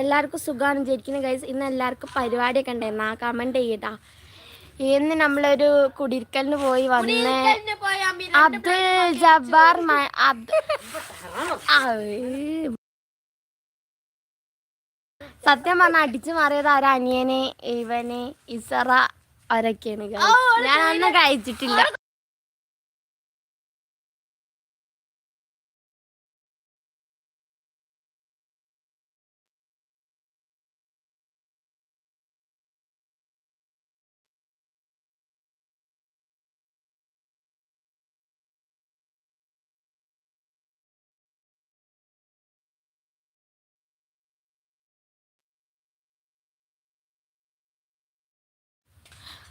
എല്ലാവർക്കും സുഖമാണ് വിചാരിക്കുന്നത് ഗൈസ് ഇന്ന് എല്ലാവർക്കും പരിപാടിയൊക്കെ ഉണ്ടായിരുന്നു. ആ കമന്റ് ചെയ്യട്ടാ. ഇന്ന് നമ്മളൊരു കുടിരിക്കലിന് പോയി വന്ന്. അബ്ദുൽ ജബ്ബാർ. സത്യം പറഞ്ഞ അടിച്ചു മാറിയത് ഒരു അനിയന് ഇവന് ഇസറ അവരൊക്കെയാണ്. ഞാൻ അന്ന് കഴിച്ചിട്ടില്ല.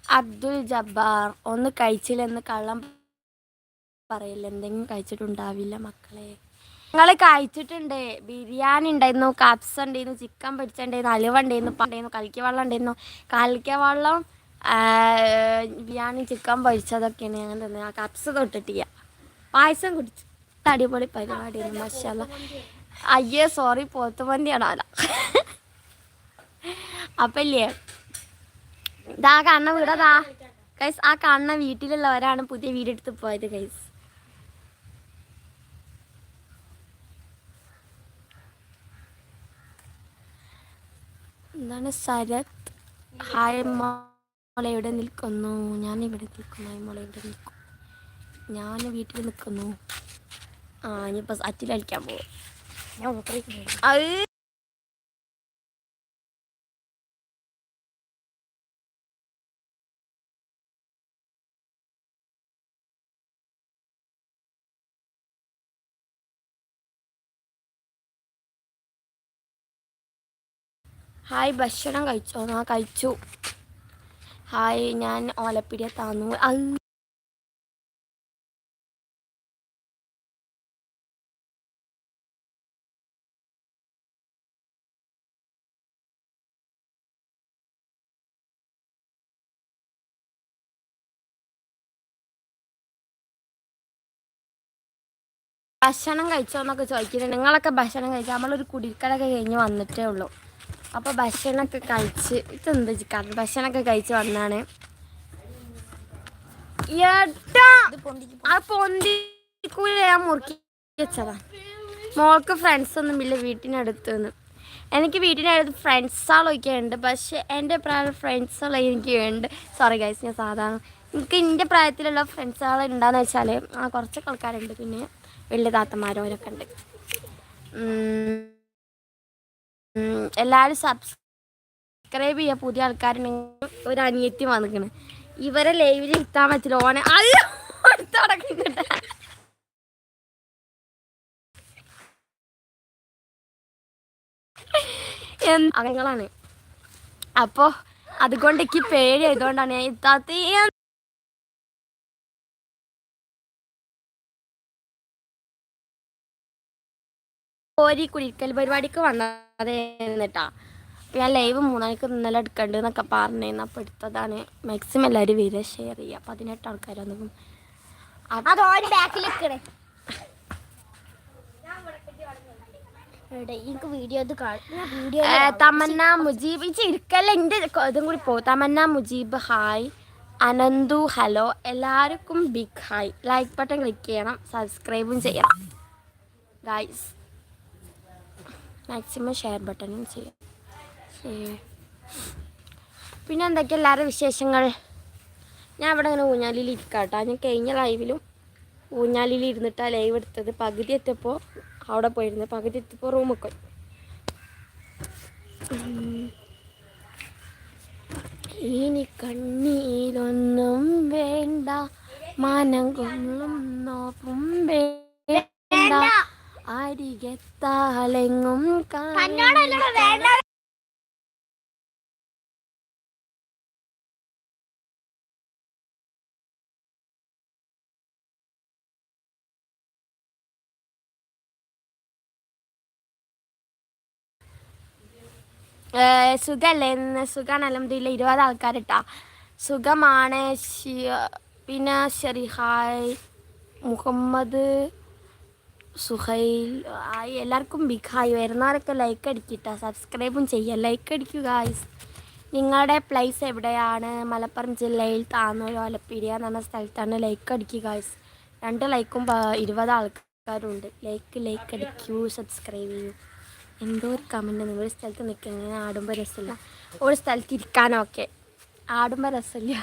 അബ്ദുൽ ജബ്ബാർ ഒന്ന് കഴിച്ചില്ലെന്ന് കള്ളം പറയില്ല? എന്തെങ്കിലും കഴിച്ചിട്ടുണ്ടാവില്ല മക്കളെ. ഞങ്ങൾ കഴിച്ചിട്ടുണ്ട്. ബിരിയാണി ഉണ്ടായിരുന്നു കപ്സ് ഉണ്ടായിരുന്നു ചിക്കൻ പൊരിച്ചുണ്ടായിരുന്നു അലുവ ഉണ്ടായിരുന്നു പണ്ടായിരുന്നു കലിക്ക വെള്ളം ഉണ്ടായിരുന്നു. കലിക്ക വെള്ളം ബിരിയാണി ചിക്കൻ പൊരിച്ചതൊക്കെയാണ് ഞങ്ങൾ തന്നെ ആ കപ്സ് തൊട്ടിട്ടില്ല. പായസം കുടിച്ചു അടിപൊളി പരിപാടിയായിരുന്നു മഷാല അയ്യേ സോറി പോത്തുമന്തിയാണ് അല്ല അപ്പം ഇല്ലേ ഇതാ കാണുന്ന വീടതാ കൈസ് ആ കാണുന്ന വീട്ടിലുള്ളവരാണ് പുതിയ വീടെടുത്ത് പോയത് കൈസ് എന്താണ് സരത് ഹായ് മോളെ ഇവിടെ നിൽക്കുന്നു? ഞാൻ ഇവിടെ നിൽക്കുന്നു. ഹായ് മോളെ ഇവിടെ നിൽക്കുന്നു? ഞാൻ വീട്ടിൽ നിൽക്കുന്നു. ആ ഇനിയിപ്പോൾ അറ്റിൽ കളിക്കാൻ പോകും അത് ഹായ് ഭക്ഷണം കഴിച്ചോ? ആ കഴിച്ചു. ഹായ് ഞാൻ ഓലപ്പിടിയെ താന്നു. ഭക്ഷണം കഴിച്ചോ എന്നൊക്കെ ചോദിക്കുന്നത് നിങ്ങളൊക്കെ ഭക്ഷണം കഴിച്ചാൽ നമ്മളൊരു കുടിക്കലൊക്കെ കഴിഞ്ഞ് വന്നിട്ടേ ഉള്ളൂ. അപ്പോൾ ഭക്ഷണമൊക്കെ കഴിച്ച് ഇതെന്ത് ഭക്ഷണമൊക്കെ കഴിച്ച് വന്നാണ്. മോൾക്ക് ഫ്രണ്ട്സ് ഒന്നും ഇല്ല വീട്ടിനടുത്ത് നിന്ന്. എനിക്ക് വീട്ടിനടുത്ത് ഫ്രണ്ട്സാളൊക്കെ ഉണ്ട് പക്ഷെ എന്റെ പ്രായം ഫ്രണ്ട്സുകൾ എനിക്ക് ഉണ്ട്. സോറി ഗൈസ് ഞാൻ സാധാരണ എനിക്ക് എന്റെ പ്രായത്തിലുള്ള ഫ്രണ്ട്സുകൾ ഉണ്ടാന്ന് വെച്ചാൽ ആ കുറച്ച് ആൾക്കാരുണ്ട്. പിന്നെ വലിയ താത്തമാരോരൊക്കെ ഉണ്ട്. ഉം. ഉം, എല്ലാവരും സബ്സ്ക്രൈബ് ചെയ്യുക പുതിയ ആൾക്കാരുണ്ടെങ്കിൽ ഒരു അനിയത്തി വന്നിക്കണ്. ഇവരെ ലൈവിൽ ഇരുത്താൻ പറ്റില്ല. ഓനെ അയ്യോ തുടങ്ങിട്ട് അംഗങ്ങളാണ് അപ്പോൾ അതുകൊണ്ട് എനിക്ക് പേടി ആയതുകൊണ്ടാണ് ഞാൻ ഇത്താത്ത കോരി കുടിക്കൽ പരിപാടിക്ക് വന്നത് എന്നിട്ടാ. ഞാൻ ലൈവ് മൂന്നാൾക്ക് ഇന്നലെ എടുക്കണ്ട് എന്നൊക്കെ പറഞ്ഞേന്ന് അപ്പോൾ എടുത്തതാണ്. മാക്സിമം എല്ലാവരും വരിക ഷെയർ ചെയ്യുക പതിനെട്ട് ആൾക്കാരൊന്നും അതോര് ബാക്കിൽ നിൽക്കണേ തമന്ന മുജീബ്. ഈ ചിരിക്കല്ല എന്റെ ഇതും കൂടി പോകും തമന്ന മുജീബ് ഹായ് അനന്തു ഹലോ എല്ലാവർക്കും big hi like button click ചെയ്യണം. സബ്സ്ക്രൈബും ചെയ്യണം. ഗൈസ് മാക്സിമം ഷെയർ ബട്ടണും ചെയ്യാം. പിന്നെ എന്തൊക്കെ എല്ലാവരുടെ വിശേഷങ്ങൾ? ഞാൻ ഇവിടെ ഇങ്ങനെ ഊഞ്ഞാലിൽ ഇരിക്കാം കേട്ടോ ഞാൻ കഴിഞ്ഞ ലൈവിലും ഊഞ്ഞാലിൽ ഇരുന്നിട്ടാണ് ലൈവ് എടുത്തത്. പകുതി എത്തിയപ്പോൾ അവിടെ പോയിരുന്നു. പകുതി എത്തിയപ്പോൾ റൂമിൽ പോയി. ഇനി കണ്ണീരൊന്നും വേണ്ട. മാനം കൊള്ളും നോപ്പും വേണ്ട. അരികത്താലെങ്ങും കാണാൻ ഏഹ് സുഖല്ലേ? ഇന്ന് സുഖമാണ് ഇരുപത് ആൾക്കാരിട്ടാ. സുഖമാണ്. ഷി- പിന്നെ ഷെറിഹായ് മുഹമ്മദ്. സുഹൈൽ എല്ലാവർക്കും ബിഗ് ഹായ് വരുന്നവരൊക്കെ ലൈക്ക് അടിക്കിട്ട. സബ്സ്ക്രൈബും ചെയ്യുക ലൈക്ക് അടിക്കുക ഗായ്സ് നിങ്ങളുടെ പ്ലേസ് എവിടെയാണ്? മലപ്പുറം ജില്ലയിൽ താന്നൂർ ഓലപ്പീടിയ എന്ന സ്ഥലത്താണ് ലൈക്ക് അടിക്കുക ഗായ്സ് രണ്ട് ലൈക്കും ഇരുപത് ആൾക്കാരുണ്ട്. ലൈക്ക് ലൈക്ക് അടിക്കൂ സബ്സ്ക്രൈബ് ചെയ്യൂ. എന്തോ ഒരു കമന്റ് നിങ്ങൾ സ്ഥലത്ത് നിൽക്കുന്നത് ആടുമ്പോൾ രസമില്ല. ഒരു സ്ഥലത്ത് ഇരിക്കാനൊക്കെ ആടുമ്പോൾ രസമില്ല.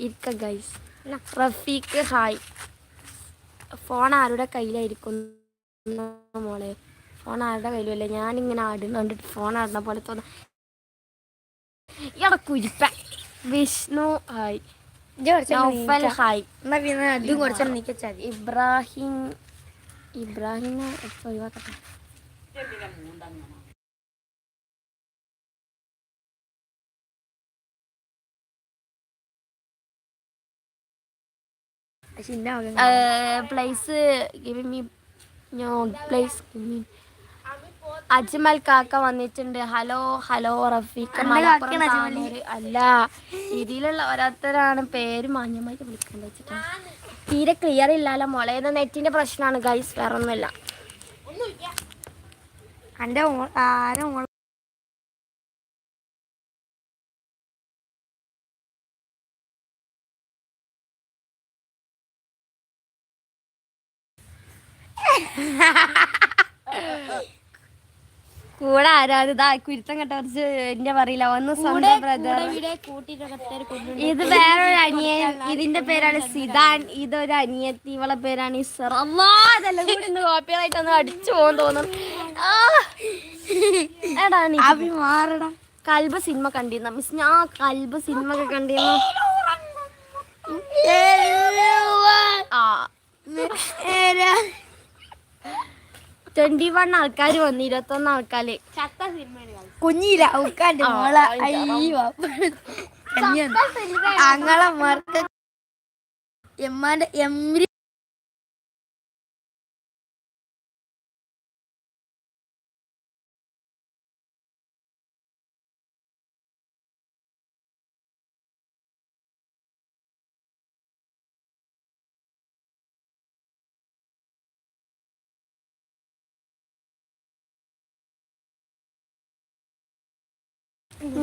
ഇരിക്ക ഗൈസ് റഫീക്ക് ഹായ് ഫോൺ ആരുടെ കയ്യിലായിരിക്കും മോളെ? ഫോൺ ആരുടെ കയ്യിലുമല്ല? ഞാനിങ്ങനെ ആടുന്ന കണ്ടിട്ട് ഫോൺ ആടുന്ന പോലെ തോന്നുന്നു ഇയാളെ കുരിപ്പ വിഷ്ണു ഹായ്. നൗഫൽ ഹായ്. അതും കുറച്ച് നിക്കച്ചാൽ ഇബ്രാഹിം ഇബ്രാഹിം ഇപ്പൊ ഒഴിവാക്കട്ടെ പക്ഷെ ഇന്ന മകൻ പ്ലേസ് പ്ലേസ് അജ്മൽ കാക്ക വന്നിട്ടുണ്ട്. Hello hello Rafeeq. അല്ല ഇതിലുള്ള ഓരോരുത്തരാണ് പേര് മാന്യമായിട്ട് വിളിക്കാൻ വെച്ചിട്ട് തീരെ ക്ലിയർ ഇല്ലല്ലോ മോളെ ഇത് നെറ്റിന്റെ പ്രശ്നമാണ്. ഗൈസ് വേറെ ഒന്നുമില്ല. എന്റെ ആരും കൂടെ ആരാ ഇതാ കുരുത്തം കെട്ട കുറച്ച് എന്റെ പറയില്ല. ഒന്ന് സ്വന്തം ബ്രദർ ഇത് വേറൊരു അനിയൻ. ഇതിന്റെ പേരാണ് സിദാൻ. ഇതൊരു അനിയത്തി. ഇവളെ പേരാണ് ഇസർ. അല്ലാ ഇതെല്ലാം കൂടി ഇന്ന് കോപ്പിയായിട്ട് ഒന്ന് അടിച്ചു പോകാൻ തോന്നുന്നു ആ. എടാ നീ അഭി മാറടാ. കൽബ് സിനിമ കണ്ടിരുന്ന? മിസ് ഞാൻ കൽബ സിനിമ ഒക്കെ കണ്ടിരുന്നു ആ ട്വന്റി വൺ ആൾക്കാർ വന്നു ഇരുപത്തൊന്ന് ആൾക്കാര്. കുഞ്ഞില്ല ഉക്കാന്റെ മോളെ. മോള അയ്യോ അങ്ങളെ മറക്ക എമ്മാന്റെ എമ്രി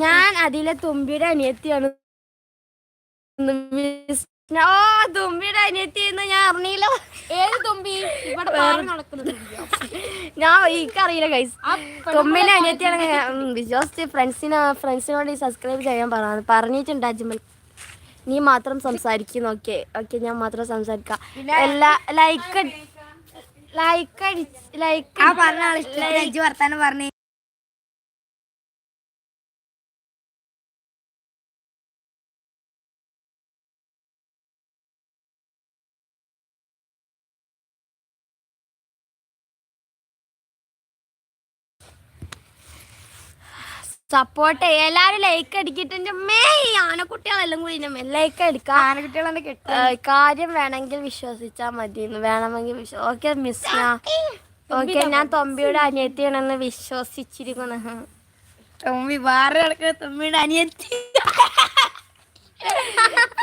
ഞാൻ അതിലെ തുമ്പിയുടെ അനിയത്തിയാണ്. ഓ തുമ്പിയുടെ അനിയത്തി എന്ന് ഞാൻ അറിഞ്ഞില്ല. ഏത് തുമ്പി? ഇവിടെ നടക്കുന്നത് ഞാൻ എനിക്കറിയില്ല ഗൈസ് തുമ്പിന്റെ അനിയത്തിയാണ് വിശ്വസിച്ച് ഫ്രണ്ട്സിന് ഫ്രണ്ട്സിനോട് സബ്സ്ക്രൈബ് ചെയ്യാൻ പറഞ്ഞു പറഞ്ഞിട്ടുണ്ട് അജ്മൽ. നീ മാത്രം സംസാരിക്കും ഓക്കെ ഓക്കെ ഞാൻ മാത്രം സംസാരിക്കാം. എല്ലാ ലൈക്ക് ലൈക്ക് ലൈക്ക് ആ പറഞ്ഞ വർത്താനം പറഞ്ഞേ സപ്പോർട്ട് എല്ലാരും ലൈക്ക് അടിക്കിട്ട്. മേ ആനക്കുട്ടികളെല്ലാം കൂടി ലൈക്ക് അടിക്കാം. ആനക്കുട്ടികളെ കിട്ടും. കാര്യം വേണമെങ്കിൽ വിശ്വസിച്ചാ മതി വേണമെങ്കിൽ വിശ്വ ഓക്കെ മിസ് ഓക്കെ ഞാൻ തൊമ്പിയുടെ അനിയത്തിയാണെന്ന് വിശ്വസിച്ചിരിക്കുന്നു തൊമ്പി വേറെ കിടക്കുന്ന തുമ്മിയുടെ അനിയത്തി.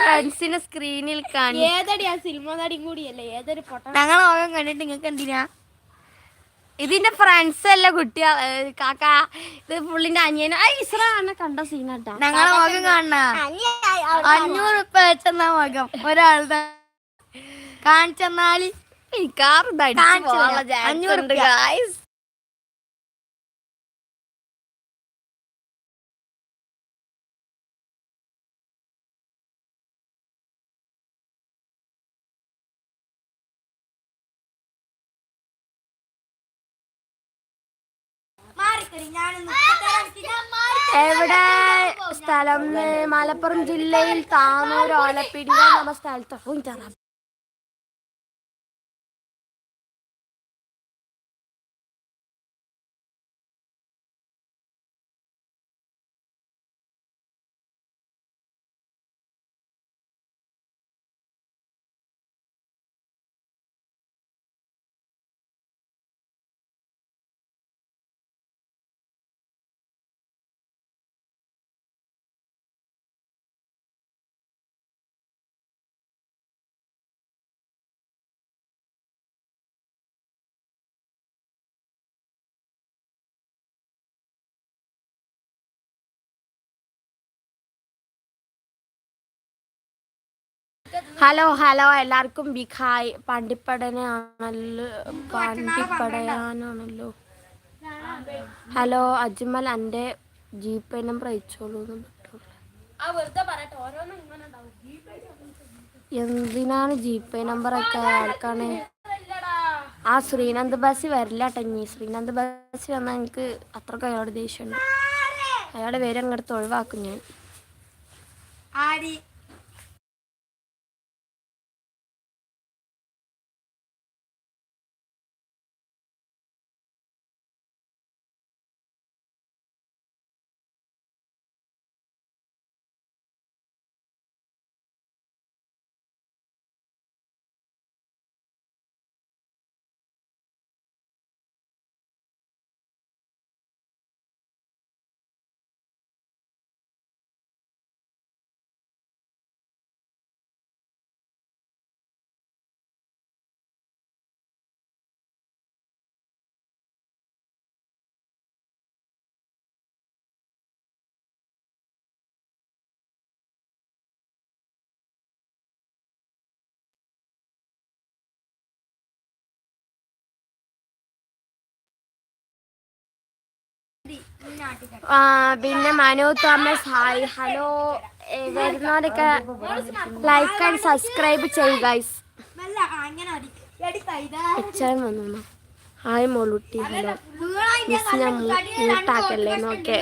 ഫ്രണ്ട്സിനെ സ്ക്രീനിൽ കാണി ഏതടി ആ സിനിമ നടിയും കൂടിയല്ലേ? ഏതൊരു പൊട്ട ഞങ്ങൾ മുഖം കണ്ടിട്ട് നിങ്ങൾക്ക് എന്തിനാ? ഇതിന്റെ ഫ്രണ്ട്സ് അല്ല കുട്ടിയാ കാക്ക. ഇത് പുള്ളിന്റെ അനിയന. ഇസ്ര ആണ് കണ്ട സീനാട്ടാ ഞങ്ങളെ മുഖം കാണണ? അഞ്ഞൂറ് ഉപ്പ വെച്ചെന്ന മുഖം. ഒരാളുടെ കാണിച്ചെന്നാൽ കാർ. അഞ്ഞൂറ് എവിടെ? സ്ഥലം മലപ്പുറം ജില്ലയിൽ താനൂർ ഓലപ്പിടി നമ്മ സ്ഥലത്ത്. ഹലോ ഹലോ എല്ലാവർക്കും ബിഖായ്. പണ്ടിപ്പടനാണല്ലോ പണ്ടിപ്പടയാനാണല്ലോ. ഹലോ അജ്മൽ എന്റെ ജീപ്പേ നമ്പർ അയച്ചോളൂ എന്തിനാണ് ജീപ്പേ നമ്പർ ഒക്കെ ആൾക്കാണ് ആ ശ്രീനന്ദ് ബസ് വരില്ല ടഞ്ഞി ശ്രീനന്ദ് ബസ് വന്നാൽ എനിക്ക് അത്രയ്ക്ക് അയാളുടെ ദേഷ്യമുണ്ട് അയാളുടെ പേര് അങ്ങോട്ട് ഒഴിവാക്കും ഞാൻ. ആടി പിന്നെ മനു തോമസ് ഹായ്. ഹലോ വരുന്നവരൊക്കെ ലൈക്ക് ആൻഡ് സബ്സ്ക്രൈബ് ചെയ്യുക ഗൈസ് വന്നു ഹായ് മോളുട്ടി. ഹലോ മിസ് ഞാൻ മ്യൂട്ടാക്കല്ലേ നോക്കേ.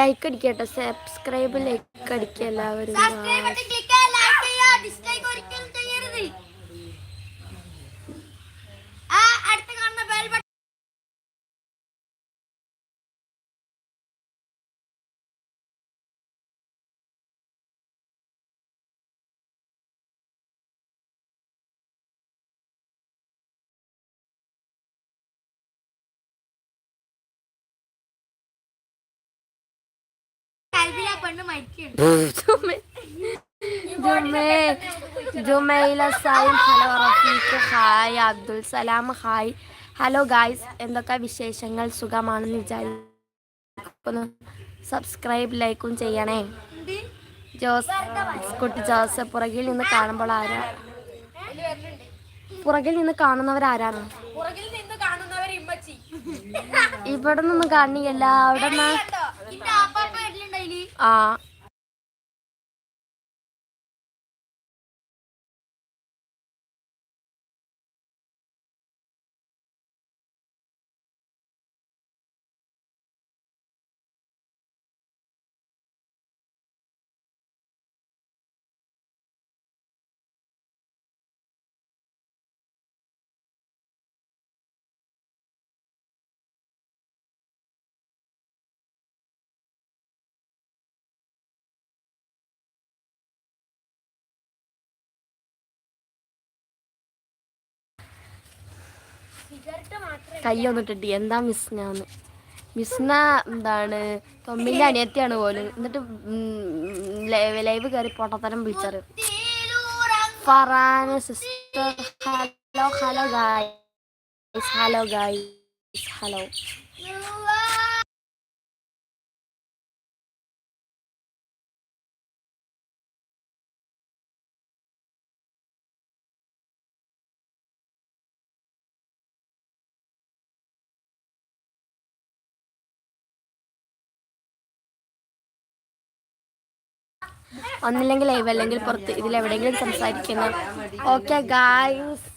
ലൈക്ക് അടിക്കട്ടെ സബ്സ്ക്രൈബ് ലൈക്ക് അടിക്കുക എല്ലാവരും. Jumaila Saim hello Rafeeq hi Abdul Salam hi. Hello guys എന്തൊക്കെ വിശേഷങ്ങൾ? സുഖമാണെന്ന് വിചാരിക്കുന്നു. സബ്സ്ക്രൈബ് ലൈക്കും ചെയ്യണേ. ജോസ് കുട്ടി ജോസ് പുറകിൽ നിന്ന് കാണുമ്പോൾ ആരാ പുറകിൽ നിന്ന് കാണുന്നവർ ആരാണ്? ഇവിടെ നിന്നും കാണിയല്ല അവിടെ നിന്ന് ഇന്റെ ആപ്പാപ്പ വന്നിട്ടി എന്താ മിസ്നാന്ന് മിസ്ന എന്താണ്? തൊമ്മിന്റെ അനിയത്തിയാണ് പോലും എന്നിട്ട് ലൈവ് കയറി പൊട്ടത്തരം വിളിച്ചത്. Farana sister hello hello guy hello guy hello. ഒന്നില്ലെങ്കിൽ ലൈവ് അല്ലെങ്കിൽ പുറത്ത് ഇതിൽ എവിടെയെങ്കിലും സംസാരിക്കുന്നു ഓക്കെ ഗായ്സ്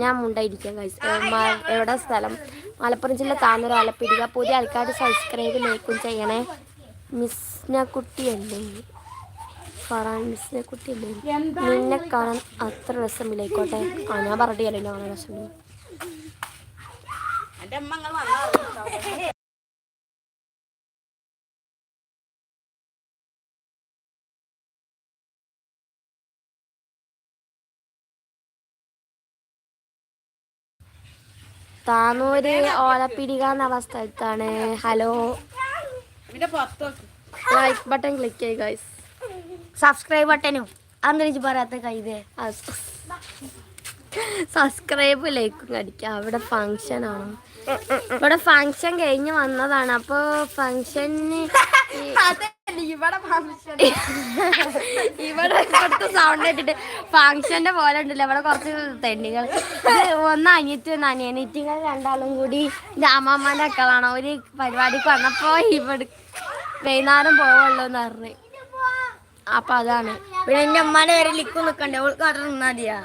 ഞാൻ മുണ്ടായിരിക്കാം ഗൈസ് എവിടെ സ്ഥലം? മലപ്പുറം ജില്ല താനൂർ ആലപ്പിടിക പുതിയ ആൾക്കാർ സബ്സ്ക്രൈബ് ലൈക്കും ചെയ്യണേ. മിസ്ന കുട്ടിയല്ലേ ഫറാൻ മിസ്ന കുട്ടിയല്ലേ നിന്നെ കാണാൻ അത്ര രസമില്ലായിക്കോട്ടെ ആ ഞാൻ പറഞ്ഞല്ലോ കാണാൻ രസമില്ല. താനൂര് ഓലപ്പിടിക എന്നുള്ള സ്ഥലത്താണ്. ഹലോ. ലൈക്ക് ബട്ടൺ ക്ലിക്ക് ചെയ്യുക സബ്സ്ക്രൈബ് ബട്ടനും അന്തരിച്ച് പറയാത്ത കൈതേ സബ്സ്ക്രൈബ് ലൈക്കും അടിക്കുക അവിടെ ഫങ്ഷൻ ആണ്. ഇവിടെ ഫങ്ഷൻ കഴിഞ്ഞ് വന്നതാണ്. അപ്പൊ ഫങ്ഷന് ഇവിടെ ഇവിടെ ഇവിടുത്തെ സൗണ്ട് ഇട്ടിട്ട് ഫങ്ഷന്റെ പോലെ ഉണ്ടല്ലോ. ഇവിടെ കുറച്ച് തെണ്ടികൾ. ഇത് ഒന്ന് ഒന്ന് അനിയനിറ്റികൾ രണ്ടാളും കൂടി രാമാമ്മന്റെ അക്കളാണ് ഒരു പരിപാടിക്ക് വന്നപ്പോ ഇവിടെ വൈകുന്നേരം പോവുള്ളൂ എന്ന് പറഞ്ഞു. അപ്പൊ അതാണ്. പിന്നെ എന്റെ അമ്മാനെ വരെ ലിക്കും നിക്കണ്ടേ? ഓൾക്ക് അവിടെ നിന്നാ മതിയാ.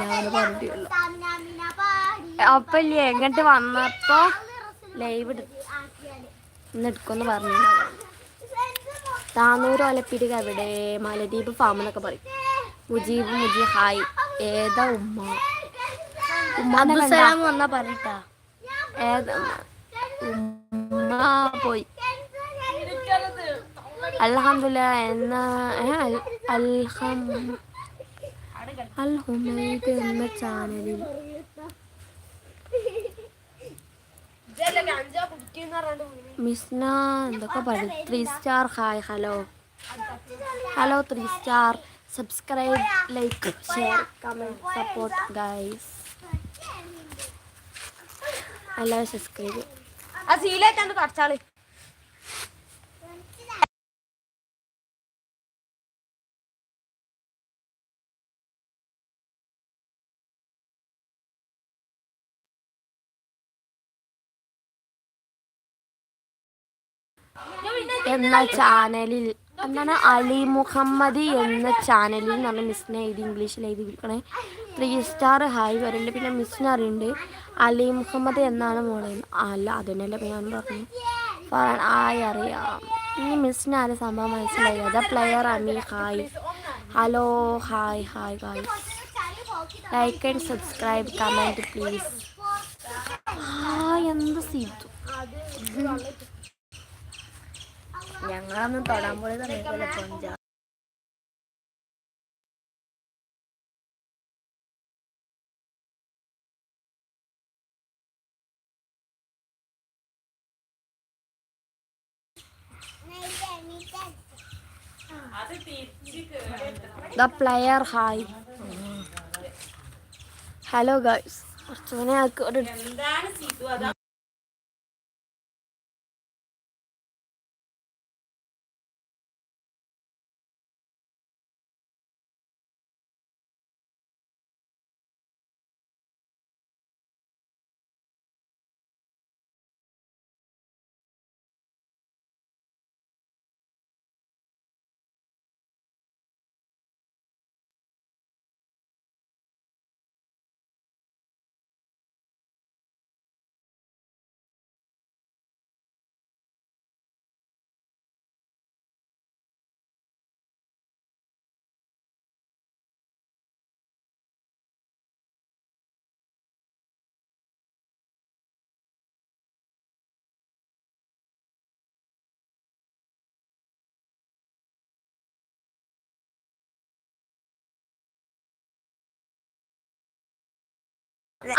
ഞാൻ പറഞ്ഞിട്ടുള്ളൂ അപ്പൊ ഇല്ലേ എങ്ങോട്ട് വന്നപ്പോ ലൈവ് എടുക്കുമെന്ന് പറഞ്ഞു താനൂർ ഒലപ്പിടുക അവിടെ മലദ്വീപ് ഫാം എന്നൊക്കെ പറയും. മുജീബ് മുജീബ് ഹായ് ഏതാ ഉമ്മ? ഉമ്മ വന്നാ പറയട്ടാ ഏതാ ഉമ്മ? പോയി. അലഹമില്ല എന്നാ അൽഹം അൽ ഹുമൈദ് എന്ന ചാനലിൽ. മിസ്ന എന്തൊക്കെ പറയും? Three star hi hello hello three star subscribe like share comment support guys എല്ലാവരും സബ്സ്ക്രൈബ് ആ സീലേക്കാണ്ട് കടച്ചാൾ എന്ന ചാനലിൽ എന്താണ് അലി മുഹമ്മദ് എന്ന ചാനലിൽ എന്ന് പറഞ്ഞാൽ മിസ്സിനെ എഴുതി ഇംഗ്ലീഷിൽ എഴുതി വിളിക്കണേ. ത്രീ സ്റ്റാർ ഹായ് വരുന്നുണ്ട് പിന്നെ മിസ്സിനെ അറിയുന്നുണ്ട് അലി മുഹമ്മദ് എന്നാണ് മോളെ. അല്ല അതിനല്ലേ ഞാൻ പറഞ്ഞു ആയി അറിയാം. ഇനി മിസ്സിന് ആരെ സംഭവം മനസ്സിലായി? അതാ player Ami hi hello hi hi hi like and subscribe comment please hi എന്ത് സീറ്റു ഞങ്ങളൊന്നും തൊടാൻ പോലെ തന്നെ കൊഞ്ച. The player hi. Hello guys കുറച്ചുകൂടെ ആൾക്ക്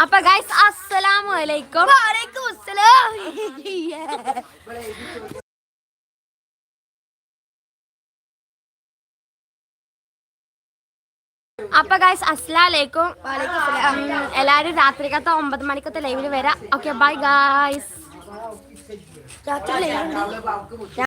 അപ്പൊ ഗൈസ് അസ്സലാമു അലൈക്കും അപ്പൊ ഗൈസ് അസ്സലാമലൈക്കും എല്ലാരും രാത്രിക്കത്തെ ഒമ്പത് മണിക്കത്തെ ലൈവിൽ വരാം. ഓക്കെ ബൈ ഗൈസ് രാത്രി